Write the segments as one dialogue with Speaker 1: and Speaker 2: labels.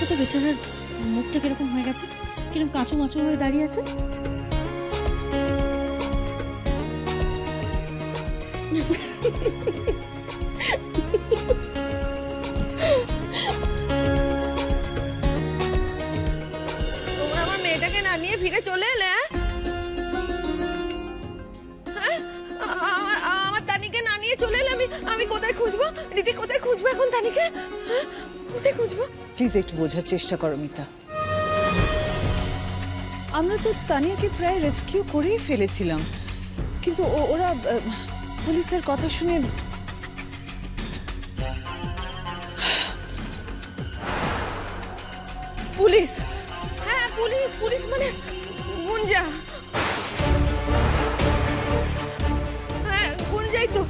Speaker 1: দেখো তো বেচারার মুখটা কীরকম হয়ে গেছে কীরকম কাঁচো মাচু হয়ে দাঁড়িয়ে আছে
Speaker 2: আমার মেয়েটাকে না নিয়ে ফিরে চলে এলে হ্যাঁ? হ্যাঁ? আমার তানিকে না নিয়ে চলে এলে আমি আমি কোথায় খুঁজবো রীতি কোথায় খুঁজবো এখন তানিকে হ্যাঁ? কোথায় খুঁজবো?
Speaker 3: প্লিজ একটু বোঝার চেষ্টা করো মিতা। আমরা তো তানিয়াকে প্রায় রেস্কিউ করেই ফেলেছিলাম। কিন্তু ও- ওরা পুলিশের কথা শুনে
Speaker 2: পুলিশ! হ্যাঁ পুলিশ পুলিশ মানে গুঞ্জা। হ্যাঁ গুঞ্জাই তো।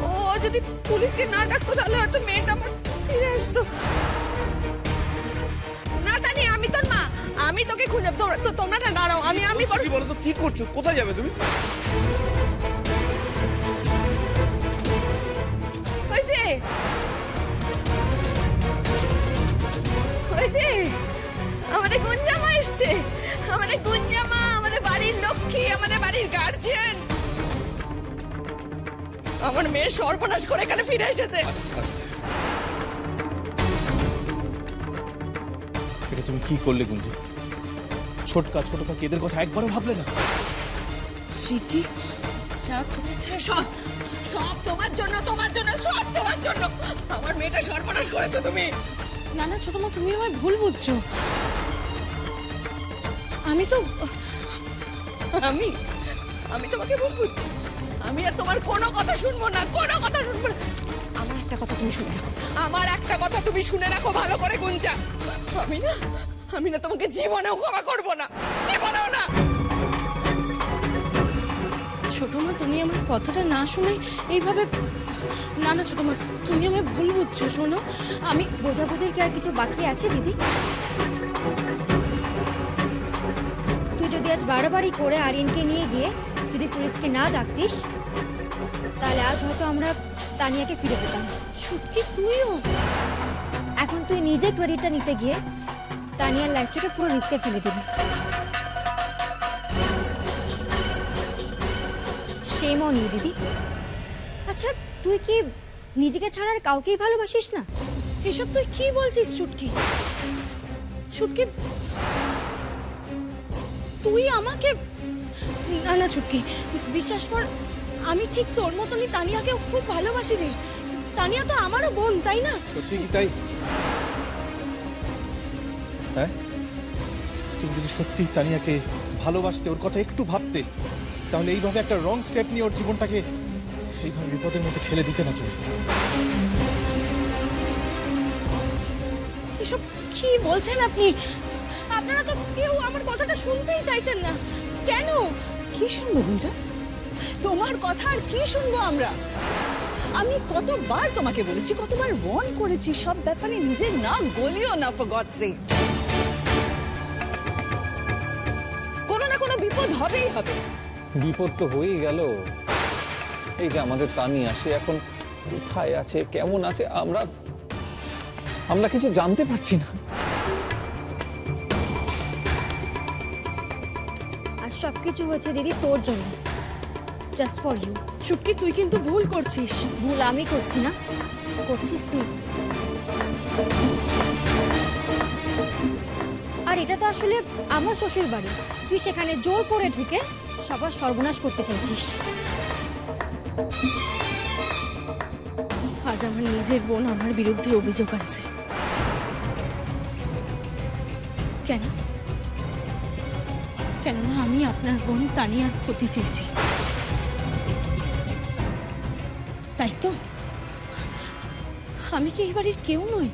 Speaker 2: ও যদি পুলিশকে না ডাকতো তাহলে হয়তো মেয়েটা আমার ফিরে আসতো। না তানি আমি তোর মা। আমি তোকে খুঁজে তো তোমরা না দাঁড়াও আমি আমি
Speaker 4: কি বলো তো কি করছ? কোথায় যাবে তুমি?
Speaker 2: হয়েছে হয়েছে আমাদের গুঞ্জামা এসছে। আমাদের গুঞ্জামা আমাদের বাড়ির লক্ষ্মী আমাদের বাড়ির গার্জিয়ান আমার মেয়ে সর্বনাশ করে এখানে ফিরে এসেছে।
Speaker 4: আস্তে আস্তে। তুমি কি করলে গুঞ্জি ছোটকা ছোট কাকি এদের কথা একবারও ভাবলে না?
Speaker 1: ফিকি যা ঘটেছে
Speaker 2: সব সব তোমার জন্য তোমার জন্য সব তোমার জন্য। আমার মেয়েটা সর্বনাশ করেছ তুমি।
Speaker 1: না না ছোট মা তুমি আমায় ভুল বুঝছ। আমি তো
Speaker 2: আমি আমি তোমাকে ভুল বুঝছি। আমি আর তোমার কোনো কথা শুনব না, কোনো কথা শুনব না। আমার একটা কথা তুমি শুনে রাখো। আমার একটা কথা তুমি শুনে রাখো ভালো করে, গুঞ্জা। আমি না আমি না তোমাকে জীবনেও ক্ষমা করব না, জীবনেও না।
Speaker 1: ছোট মা তুমি আমার কথাটা না শুনে এইভাবে না না ছোট মা তুমি আমায় ভুল বুঝছ, শোনো। আমি
Speaker 5: বোঝাবুঝির কি আর কিছু বাকি আছে, দিদি? তুই যদি আজ বাড়াবাড়ি করে আরিয়ানকে নিয়ে গিয়ে যদি পুলিশকে না ডাকতিস তাহলে আজ হয়তো আমরা তানিয়াকে ফিরে পেতাম।
Speaker 1: ছুটকি তুইও?
Speaker 5: এখন তুই নিজে ক্রেডিটটা নিতে গিয়ে তানিয়ার লাইফটাকে পুরো রিস্কে ফেলে দিবি। সেম অন ইউ দিদি। আচ্ছা তুই কি নিজেকে ছাড়া আর কাউকেই ভালোবাসিস না?
Speaker 1: এসব তুই কি বলছিস ছুটকি ছুটকি তুই আমাকে না না ছুটকি বিশ্বাস কর আমি ঠিক তোর মতনই তানিয়াকে খুব ভালোবাসি রে। তানিয়া তো আমারও বোন তাই না?
Speaker 4: সত্যি কি তাই? হ্যাঁ? তুমি যদি সত্যি তানিয়াকে ভালোবাসতে ওর কথা একটু ভাবতে তাহলে এইভাবে একটা রং স্টেপ নিয়ে ওর জীবনটাকে এইভাবে বিপদের মধ্যে ঠেলে দিতে না তুমি।
Speaker 1: এসব কি বলছেন আপনি? আপনারা তো কেউ আমার কথাটা শুনতেই চাইছেন না। কেন?
Speaker 3: কি শুনব গুঞ্জা তোমার কথা আর কি শুনব আমরা? আমি কতবার তোমাকে বলেছি, কতবার ওয়ার্ন করেছি, সব ব্যাপারে নিজের না গলিও না ফর গড সেক কোনো না কোনো বিপদ হবেই হবে।
Speaker 6: বিপদ তো হয়েই গেল। এই যে আমাদের তানিয়া সে এখন কোথায় আছে, কেমন আছে, আমরা আমরা কিছু জানতে পারছি না।
Speaker 5: আর সব কিছু হয়েছে দিদি তোর জন্য। জাস্ট ফর ইউ
Speaker 1: ছুটকি তুই কিন্তু ভুল করছিস।
Speaker 5: ভুল আমি করছি না। করছিস তুই। আর এটা তো আসলে আমার শ্বশুর বাড়ি। তুই সেখানে জোর করে ঢুকে সবার সর্বনাশ করতে চাইছিস।
Speaker 1: আজ আমার নিজের বোন আমার বিরুদ্ধে অভিযোগ আনছে। কেন? আপনার বোন তানিয়ার ক্ষতি চেয়েছি। তাই তো? আমি কি এই বাড়ির কেউ নই?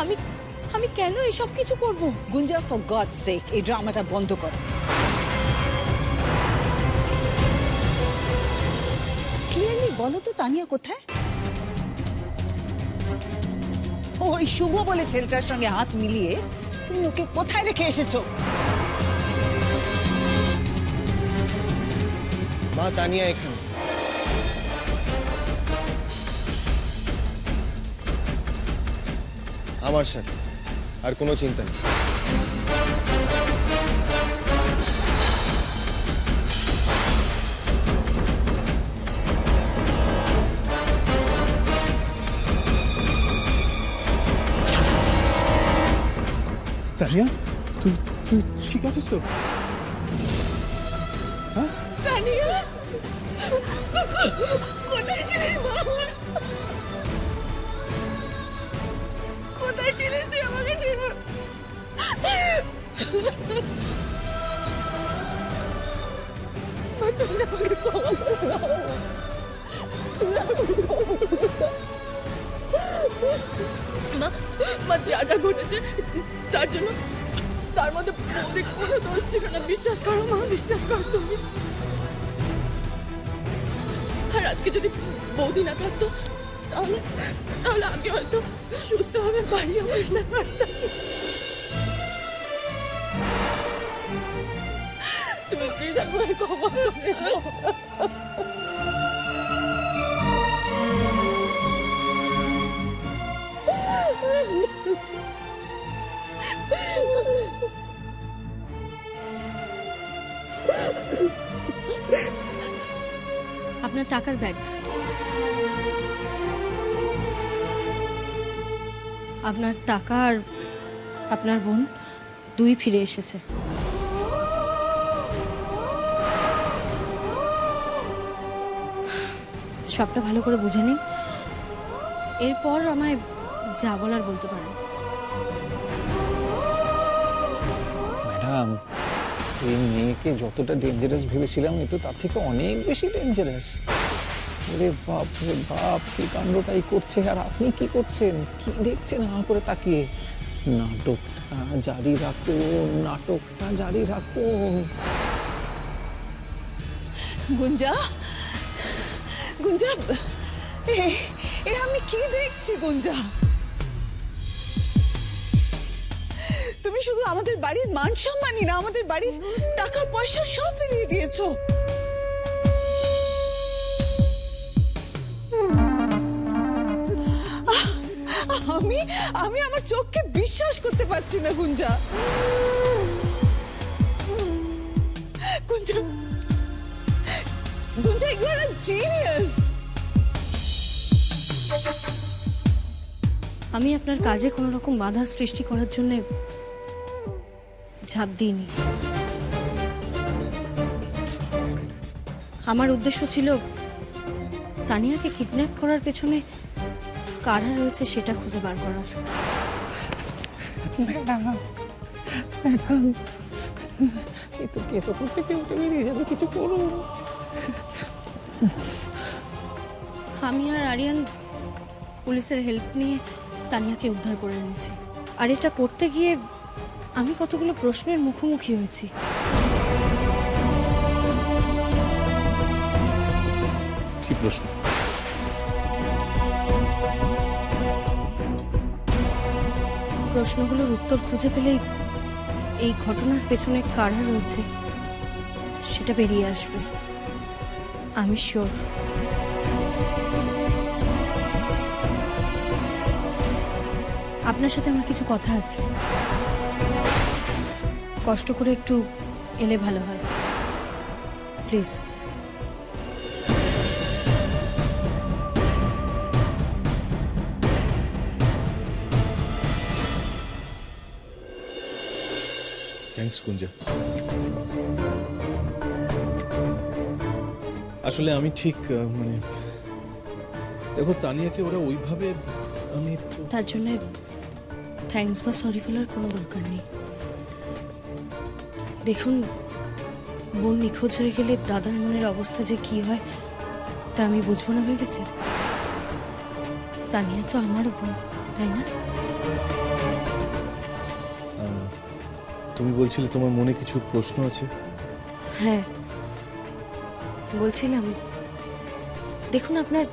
Speaker 1: আমি আমি কেন এসব কিছু করব?
Speaker 3: গুঞ্জা ফর গড সেক এই ড্রামাটা বন্ধ করো। ক্লিয়ারলি বলো তো তানিয়া কোথায়? ওই শুভ বলে ছেলেটার সঙ্গে হাত মিলিয়ে তুমি ওকে কোথায় রেখে এসেছ?
Speaker 7: মা তানিয়া এখানে। আমার সাথে। আর কোনো চিন্তা নেই।
Speaker 4: তানিয়া তুই তুই ঠিক আছিস তো
Speaker 2: তানিয়া কোথায় ছিলিস মা আমার? কোথায় ছিলিস তুই আমাকে ছিল মা মা যা যা ঘটেছে তার জন্য তার মধ্যে কোনো দোষ ছিল না। বিশ্বাস করো মা, বিশ্বাস করো তুমি। আর আজকে যদি বৌদি না থাকতো, তাহলে তাহলে আমি হয়তো সুস্থভাবে বাড়িও ফিরতে পারতাম। তুমি প্লিজ আমায় ক্ষমা
Speaker 1: আপনার টাকার ব্যাগ। আপনার টাকা আর আপনার বোন দুই ফিরে এসেছে। সবটা ভালো করে বুঝে নিন। এরপর আমায় যা বলার বলতে পারেন।
Speaker 6: ম্যাডাম এই মেয়েকে যতটা ডেঞ্জারাস ভেবেছিলাম এ তো তার থেকে অনেক বেশি ডেঞ্জারাস ওরে বাপ রে বাপ, কি কাণ্ডটাই করছে, আর আপনি কি করছেন? কি দেখছেন আমার করে তাকিয়ে? নাটকটা জারি রাখুন, নাটকটা জারি রাখুন।
Speaker 3: গুঞ্জা গুঞ্জা এ, আমি কি দেখছি গুঞ্জা? তুমি শুধু আমাদের বাড়ির মান সম্মানই না, আমাদের বাড়ির টাকা, পয়সা সব ফিরিয়ে দিয়েছ। আমি আমি আমার চোখকে বিশ্বাস করতে পারছি না, গুঞ্জা। গুঞ্জা গুঞ্জা জিনিয়াস
Speaker 1: আমি আপনার কাজে কোনো রকম বাধা সৃষ্টি করার জন্য ঝাঁপ দিইনি। আমার উদ্দেশ্য ছিল তানিয়াকে কিডন্যাপ করার পেছনে কারা রয়েছে সেটা খুঁজে বার করার।
Speaker 6: ম্যাডাম ম্যাডাম এই তো করতে কেউ বেরিয়ে যাবে কিছু করুন।
Speaker 1: আমি আর আরিয়ান পুলিশের হেল্প নিয়ে তানিয়াকে উদ্ধার করে এনেছি। আর এটা করতে গিয়ে আমি কতগুলো প্রশ্নের মুখোমুখি হয়েছি।
Speaker 4: কি প্রশ্ন?
Speaker 1: প্রশ্নগুলোর উত্তর খুঁজে পেলেই এই ঘটনার পেছনে কারা রয়েছে সেটা বেরিয়ে আসবে। আমি শিওর আপনার সাথে আমার কিছু কথা আছে। কষ্ট করে একটু এলে ভালো হয়। প্লিজ।
Speaker 4: থ্যাঙ্কস কুঞ্জা আসলে আমি ঠিক মানে দেখো তানিয়াকে ওরা ওইভাবে আমি
Speaker 1: তার জন্য থ্যাঙ্কস বা সরি বলার কোনো দরকার নেই। দেখুন বোন নিখোঁজ হয়ে গেলে দাদার মনের অবস্থা যে কি হয় তা আমি বুঝব না ভেবেছে। তানিয়া তো আমারও বোন তাই না?
Speaker 4: তুমি বলছিলে তোমার মনে কিছু প্রশ্ন আছে?
Speaker 1: হ্যাঁ বলছিলাম। দেখুন আপনার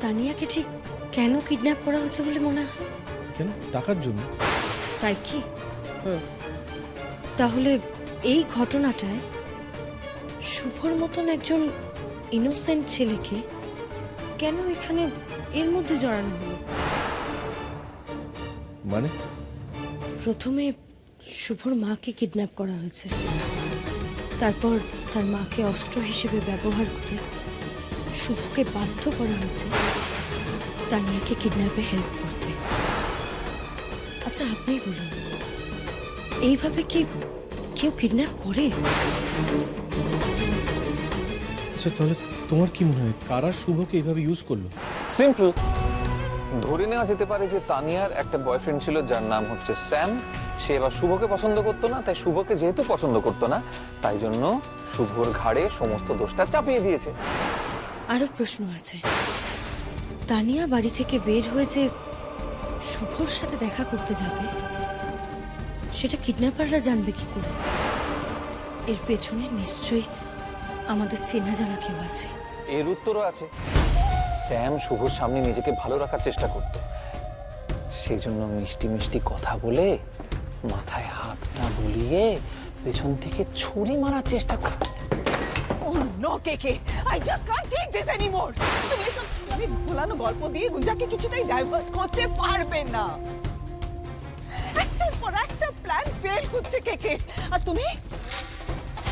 Speaker 1: তানিয়াকে ঠিক কেন কিডন্যাপ করা হচ্ছে বলে মনে হয়?
Speaker 4: কেন? টাকার জন্য?
Speaker 1: তাই কি?
Speaker 4: হ্যাঁ।
Speaker 1: তাহলে এই ঘটনাটায় শুভর মতন একজন ইনোসেন্ট ছেলেকে কেন এখানে এর মধ্যে জড়ানো হলো?
Speaker 4: মানে?
Speaker 1: প্রথমে শুভর মাকে কিডন্যাপ করা হয়েছে। তারপর তার মাকে অস্ত্র হিসেবে ব্যবহার করে শুভকে বাধ্য করা হয়েছে তানিয়াকে কিডন্যাপে হেল্প করতে। আচ্ছা আপনিই বলুন এইভাবে কি কেউ কিডন্যাপ করে?
Speaker 4: আচ্ছা তাহলে তোমার কি মনে হয় কারা শুভকে এইভাবে ইউজ করল?
Speaker 6: সিম্পল ধরে নেওয়া যেতে পারে যে তানিয়ার একটা বয়ফ্রেন্ড ছিল যার নাম হচ্ছে স্যাম সে এবার শুভকে পছন্দ করতো না তাই শুভকে যেহেতু পছন্দ করতো না তাই জন্য শুভর ঘাড়ে সমস্ত দোষটা চাপিয়ে দিয়েছে।
Speaker 1: আরও প্রশ্ন আছে। তানিয়া বাড়ি থেকে বের হয়েছে শুভর সাথে দেখা করতে যাবে সেটা কিডন্যাপাররা জানবে কি করে। এর পেছনে নিশ্চয়ই আমাদের চেনা জানা কেউ আছে।
Speaker 6: এর উত্তরও আছে। স্যাম শুভর সামনে নিজেকে ভালো রাখার চেষ্টা করত। সেই জন্য মিষ্টি মিষ্টি কথা বলে মাথায় হাতটা বুলিয়ে পেছন থেকে ছুরি মারার চেষ্টা করত।
Speaker 3: ও no KK I just can't take this anymore তুমি এসব ছিনারি ভোলানো গল্প দিয়ে গুঞ্জাকে কিছুতেই ডাইভার্ট করতে পারবে না। একটার পর একটা প্ল্যান ফেল করছে কেকে আর তুমি?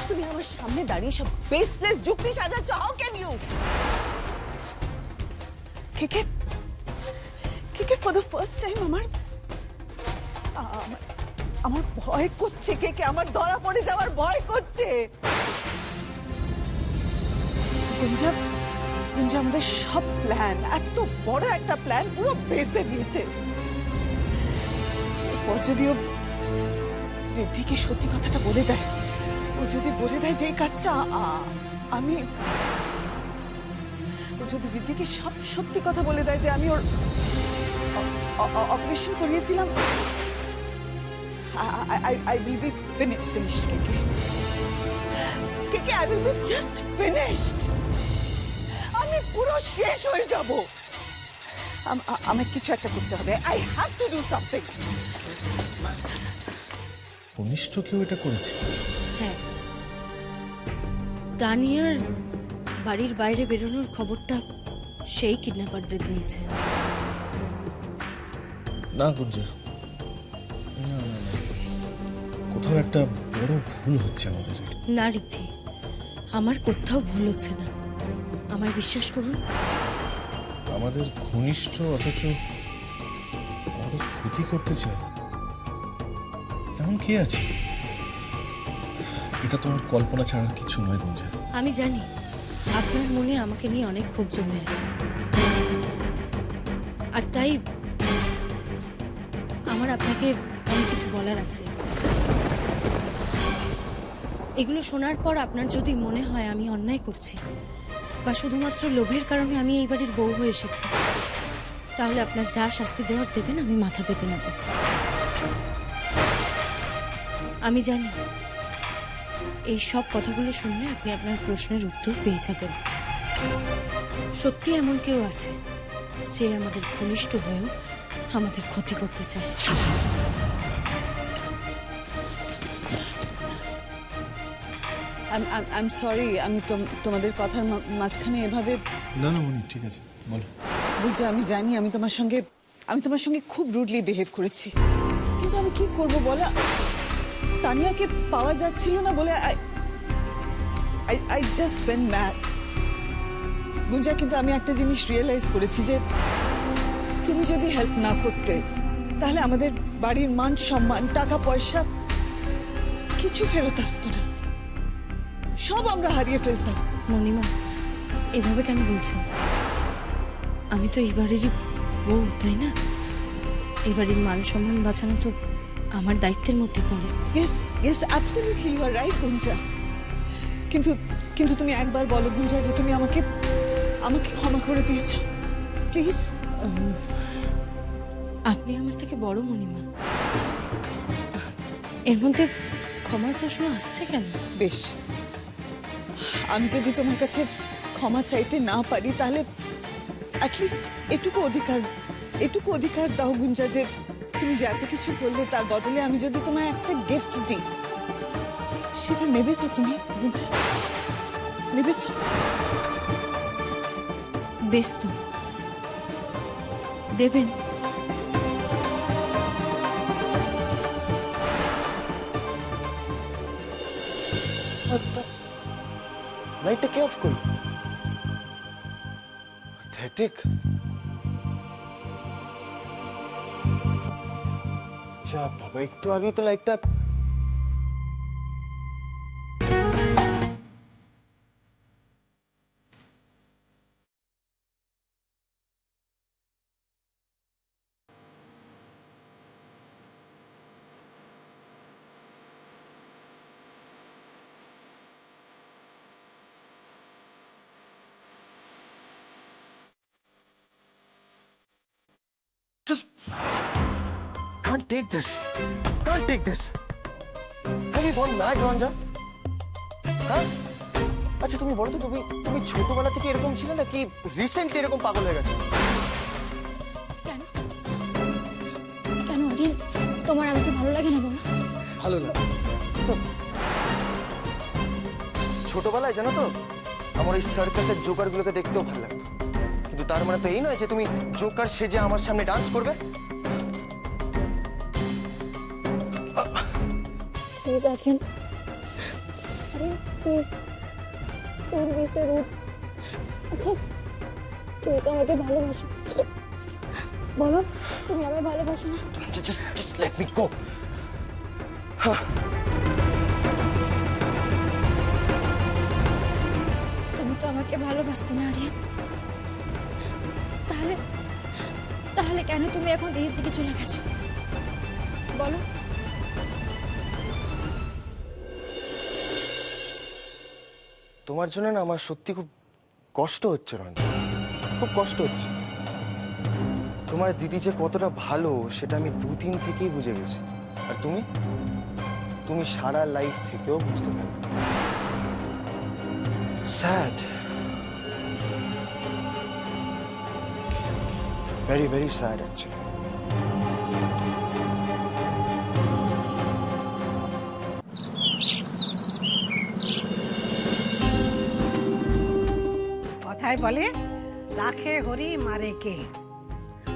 Speaker 3: তুমি আমার সামনে দাঁড়িয়ে সব বেসলেস যুক্তি সাজাচ্ছ how can you KK KK? KK KK for the first time আমার? আমার ভয় করছে কে কে? আমার ধরা পড়ে যাওয়ার ভয় করছে। গুঞ্জা গুঞ্জা আমাদের সব প্ল্যান এত বড় একটা প্ল্যান পুরো বেসে দিয়েছে। ঋদ্ধিকে সত্যি কথাটা বলে দেয়। ও যদি বলে দেয় যে এই কাজটা আমি ও যদি ঋদ্ধিকে সব সত্যি কথা বলে দেয় যে আমি ওর অপারেশন করিয়েছিলাম I will be finished KK KK I will be just finished. আমি পুরো শেষ হয়ে যাব। আম- আমাকে কিছু একটা করতে হবে। I have to do something.
Speaker 4: কনিষ্ঠ কেউ এটা করেছে?
Speaker 1: হ্যাঁ। তানিয়ার বাড়ির বাইরে বেরোনোর খবরটা সেই কিডন্যাপারদের দিয়েছে।
Speaker 4: না গুঞ্জা। না না না। কোথাও একটা বড় ভুল হচ্ছে আমাদের।
Speaker 1: না রিদ্ধি আমার কোথাও ভুল হচ্ছে না। আমায় বিশ্বাস করুন।
Speaker 4: আমাদের ঘনিষ্ঠ অথচ আমাদের ক্ষতি করতে চায় কে আছে। এটা তোমার কল্পনা ছাড়া কিছু নয় গুঞ্জা
Speaker 1: আমি জানি, আপনার মনে আমাকে নিয়ে অনেক ক্ষোভ জমে আছে। আর তাই আমার আপনাকে অনেক কিছু বলার আছে। এগুলো শোনার পর আপনার যদি মনে হয় আমি অন্যায় করছি, বা শুধুমাত্র লোভের কারণে আমি এই বাড়ির বউ হয়ে এসেছি, তাহলে আপনার যা শাস্তি দেওয়ার দেবেন আমি মাথা পেতে নেব। আমি জানি। এই সব কথাগুলো শুনলে আপনি আপনার প্রশ্নের উত্তর পেয়ে যাবেন। সত্যি এমন কেউ আছে সে আমাদের ঘনিষ্ঠ হয়েও আমাদের ক্ষতি করতে চায়।
Speaker 3: আই সরি আমি তোম- তোমাদের কথার মাঝখানে এভাবে
Speaker 4: না না মনি ঠিক আছে বলো।
Speaker 3: বুঝা আমি জানি আমি তোমার সঙ্গে আমি তোমার সঙ্গে খুব রুডলি বিহেভ করেছি। কিন্তু আমি কি করব বলো? তানিয়াকে পাওয়া যাচ্ছিল না বলে I I just went mad Gunja, কিন্তু আমি একটা জিনিস রিয়েলাইজ করেছি যে তুমি যদি হেল্প না করতে, তাহলে আমাদের বাড়ির মান সম্মান, টাকা, পয়সা কিছু ফেরত আসতো না। সব আমরা হারিয়ে ফেলতাম।
Speaker 1: মণিমা এভাবে কেন বলছেন আমি তো এই বাড়িরই বউ, তাই না? এই বাড়ির মান সম্মান বাঁচানো তো আমার দায়িত্বের মধ্যে পড়ে।
Speaker 3: Yes yes absolutely you are right Gunja কিন্তু কিন্তু তুমি একবার বলো গুঞ্জা যে তুমি আমাকে আমাকে ক্ষমা করে দিয়েছ। প্লিজ
Speaker 1: আপনি আমার থেকে বড় মণিমা। এর মধ্যে ক্ষমার প্রশ্ন আসছে কেন?
Speaker 3: বেশ। আমি যদি তোমার কাছে ক্ষমা চাইতে না পারি তাহলে অ্যাটলিস্ট এটুকু অধিকার এটুকু অধিকার দাও গুঞ্জা যে তুমি যে এত কিছু করলে তার বদলে আমি যদি তোমায় একটা গিফট দিই সেটা নেবে তো তুমি নেবে তো?
Speaker 1: বেশ তো। দেবেন।
Speaker 7: লাইটটা যা বাবা একটু আগেই তো লাইটটা take this. Can't take this. Have you gone mad, Ranja? হ্যাঁ? আচ্ছা তুমি বলো তো তুমি তুমি ছোটবেলা থেকে এরকম ছিলে নাকি রিসেন্টলি এরকম পাগল হয়ে গেছো?
Speaker 5: কেন? কেন? আরিয়ান তোমার আমাকে ভালো লাগে না বলো?
Speaker 7: ভালো না ছোটবেলায় জানো তো আমার এই সার্কাসের জোকারগুলোকে দেখতেও ভালো লাগতো। কিন্তু তার মানে তো এই নয় যে তুমি জোকার সেজে আমার সামনে ডান্স করবে।
Speaker 5: Aryan Aryan please don't be so rude আচ্ছা তুমি তো আমাকে ভালোবাসো। বলো তুমি আমায় ভালোবাসো না?
Speaker 7: Just just let me go
Speaker 5: তুমি তো আমাকে ভালোবাসতে না আরিয়ান তাহলে তাহলে কেন তুমি এখন দিদির দিকে চলে গেছো? বলো।
Speaker 7: তোমার জন্য না আমার সত্যি খুব কষ্ট হচ্ছে, রঞ্জন। খুব কষ্ট হচ্ছে। তোমার দিদি যে কতটা ভালো, সেটা আমি দুদিন থেকেই বুঝে গেছি। আর তুমি? তুমি সারা লাইফ থেকেও বুঝতে পারো। Sad very very sad actually
Speaker 8: কথায় বলে রাখে হরি মারে কে?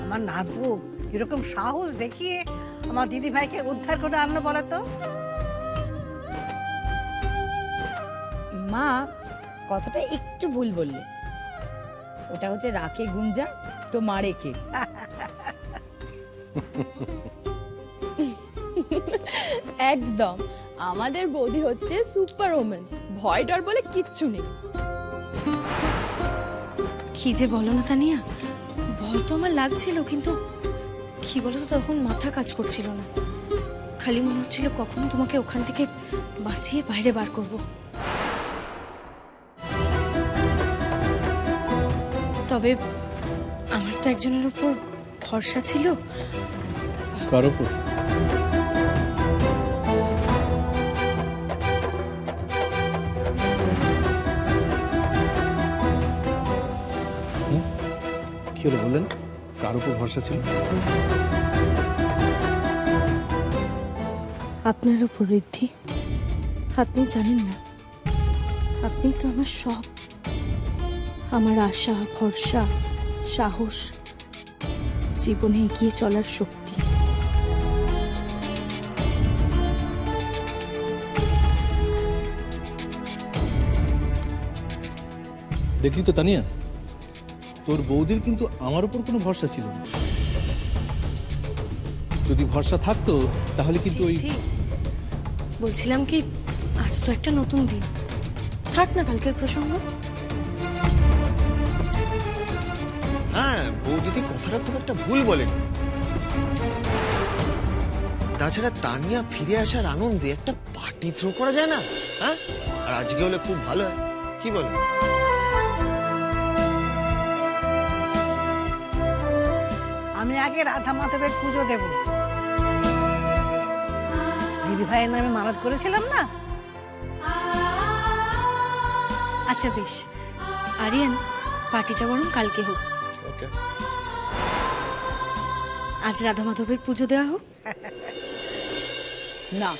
Speaker 8: আমার নাতবু এরকম সাহস দেখিয়ে আমার দিদি ভাইকে উদ্ধার করে আনলো বলো তো।
Speaker 9: মা কথাটা একটু ভুল বললে। ওটা হচ্ছে রাকে গুঞ্জা তো মারে কে?
Speaker 10: একদম। আমাদের বৌদি হচ্ছে সুপার ওমেন ভয় ডর বলে কিচ্ছু নেই।
Speaker 1: কি যে বলো না তানিয়া? ভয় তো আমার লাগছিল, কিন্তু কি বলো তো তখন মাথা কাজ করছিল না। খালি মনে হচ্ছিল কখন তোমাকে ওখান থেকে বাঁচিয়ে বাইরে বার করব। তবে আমার তো একজনের উপর ভরসা ছিল।
Speaker 4: কার উপর? বললেন কার উপর ভরসা ছিল?
Speaker 1: আপনার উপর ঋদ্ধি? আপনি জানেন না। আপনি তো আমার সব। আমার আশা ভরসা সাহস জীবনে এগিয়ে চলার শক্তি।
Speaker 4: দেখলি তো তানিয়া? তোর বৌদির কিন্তু আমার উপর কোনো ভরসা ছিল না। যদি ভরসা থাকতো তাহলে কিন্তু ওই
Speaker 1: বলছিলাম কি আজ তো একটা নতুন দিন। থাক না কালকের প্রসঙ্গ।
Speaker 7: হ্যাঁ বৌদিদি কথাটা খুব একটা ভুল বলেন। তাছাড়া তানিয়া ফিরে আসার আনন্দে একটা পার্টি থ্রো করা যায় না? হ্যাঁ? আর আজকে হলে খুব ভালো হয়। কি বলো?
Speaker 8: আগে রাধা মাধবের পুজো দেব। দিদি ভাইয়ের নামে মানত করেছিলাম না?
Speaker 1: আচ্ছা বেশ। আরিয়ান পার্টিটা বরং কালকে হোক।
Speaker 7: ওকে।
Speaker 1: আজ রাধা মাধবের পুজো দেওয়া হোক।
Speaker 9: না।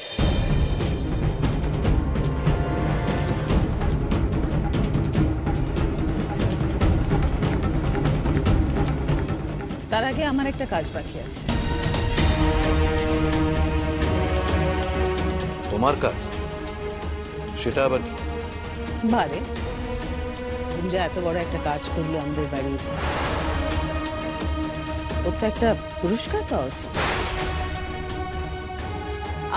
Speaker 3: তার আগে আমার একটা কাজ বাকি আছে।
Speaker 11: তোমার কাজ? সেটা আবার কি?
Speaker 3: বারে
Speaker 12: গুঞ্জা এত বড় একটা কাজ করল আমাদের বাড়ির। ওর তো একটা পুরস্কার পাওয়া উচিত।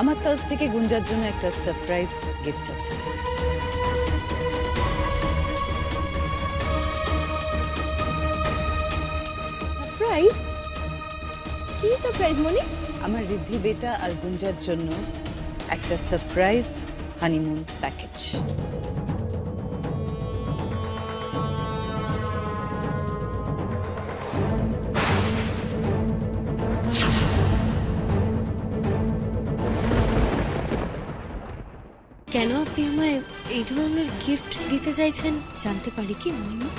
Speaker 12: আমার তরফ থেকে গুঞ্জার জন্য একটা সারপ্রাইজ গিফট আছে।
Speaker 10: সারপ্রাইজ কি সারপ্রাইজ মনি?
Speaker 12: আমার রিদ্ধি বেটা আর গুঞ্জার জন্য একটা সারপ্রাইজ হানিমুন প্যাকেজ
Speaker 1: কেন আপনি আমায় এই ধরনের গিফট দিতে চাইছেন? জানতে পারি কি মনিমা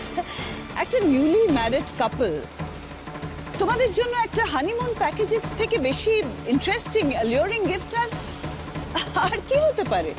Speaker 12: একটা নিউলি ম্যারিড কাপল তোমাদের জন্য একটা হানিমুন প্যাকেজের থেকে বেশি ইন্টারেস্টিং লিওরিং গিফট আর কি হতে পারে?